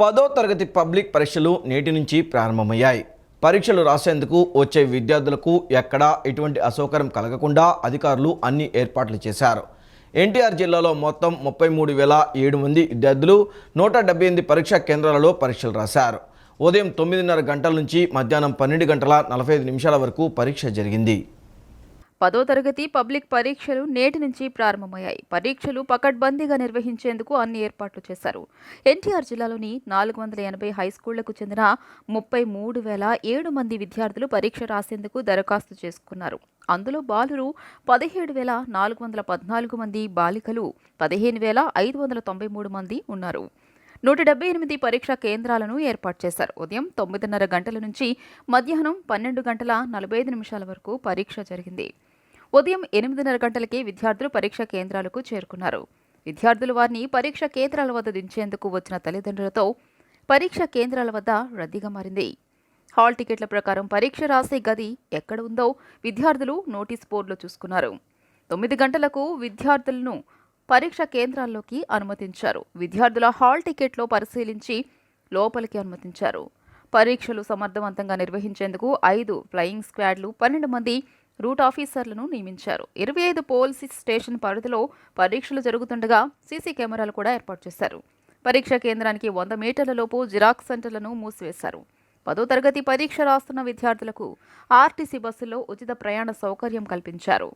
పదో తరగతి పబ్లిక్ పరీక్షలు నేటి నుంచి ప్రారంభమయ్యాయి. పరీక్షలు రాసేందుకు వచ్చే విద్యార్థులకు ఎక్కడా ఎటువంటి అసౌకర్యం కలగకుండా అధికారులు అన్ని ఏర్పాట్లు చేశారు. ఎన్టీఆర్ జిల్లాలో మొత్తం ముప్పై మూడు వేల ఏడు మంది విద్యార్థులు నూట డెబ్బై ఎనిమిది పరీక్షా కేంద్రాలలో పరీక్షలు రాశారు. ఉదయం తొమ్మిదిన్నర గంటల నుంచి మధ్యాహ్నం పన్నెండు గంటల నలభై ఐదు నిమిషాల వరకు పరీక్ష జరిగింది. పదో తరగతి పబ్లిక్ పరీక్షలు నేటి నుంచి ప్రారంభమయ్యాయి. పరీక్షలు పకడ్బందీగా నిర్వహించేందుకు అన్ని ఏర్పాట్లు చేశారు. ఎన్టీఆర్ జిల్లాలోని నాలుగు వందల ఎనభై హై స్కూళ్ళకు చెందిన ముప్పై మూడు వేల ఏడు మంది విద్యార్థులు పరీక్ష రాసేందుకు దరఖాస్తు చేసుకున్నారు. అందులో బాలురు పదిహేడు వేల నాలుగు వందల పద్నాలుగు మంది బాలికలు పదిహేను వేల ఐదు వందల తొంభై మూడు మంది ఉన్నారు. నూట డెబ్బై ఎనిమిది పరీక్షా కేంద్రాలను ఏర్పాటు చేశారు. ఉదయం తొమ్మిదిన్నర గంటల నుంచి మధ్యాహ్నం పన్నెండు గంటల నలభై ఐదు నిమిషాల వరకు పరీక్ష జరిగింది. ఉదయం ఎనిమిదిన్నర గంటలకే విద్యార్థులు పరీక్షా కేంద్రాలకు చేరుకున్నారు. విద్యార్థులు వారిని పరీక్ష కేంద్రాల వద్ద దించేందుకు వచ్చిన తల్లిదండ్రులతో పరీక్షా కేంద్రాల వద్ద రద్దీగా మారింది. హాల్ టికెట్ల ప్రకారం పరీక్ష రాసే గది ఎక్కడ ఉందో విద్యార్థులు నోటీస్ బోర్డులో చూసుకున్నారు. తొమ్మిది గంటలకు విద్యార్థులను పరీక్ష కేంద్రాల్లోకి అనుమతించారు. విద్యార్థుల హాల్ టికెట్లో పరిశీలించి లోపలికి అనుమతించారు. పరీక్షలు సమర్థవంతంగా నిర్వహించేందుకు ఐదు ఫ్లయింగ్ స్క్వాడ్లు పన్నెండు మంది రూట్ ఆఫీసర్లను నియమించారు. ఇరవై ఐదు పోలీస్ స్టేషన్ పరిధిలో పరీక్షలు జరుగుతుండగా సీసీ కెమెరాలు కూడా ఏర్పాటు చేశారు. పరీక్షా కేంద్రానికి వంద మీటర్ల లోపు జిరాక్స్ సెంటర్లను మూసివేశారు. పదో తరగతి పరీక్ష రాస్తున్న విద్యార్థులకు ఆర్టీసీ బస్సులో ఉచిత ప్రయాణ సౌకర్యం కల్పించారు.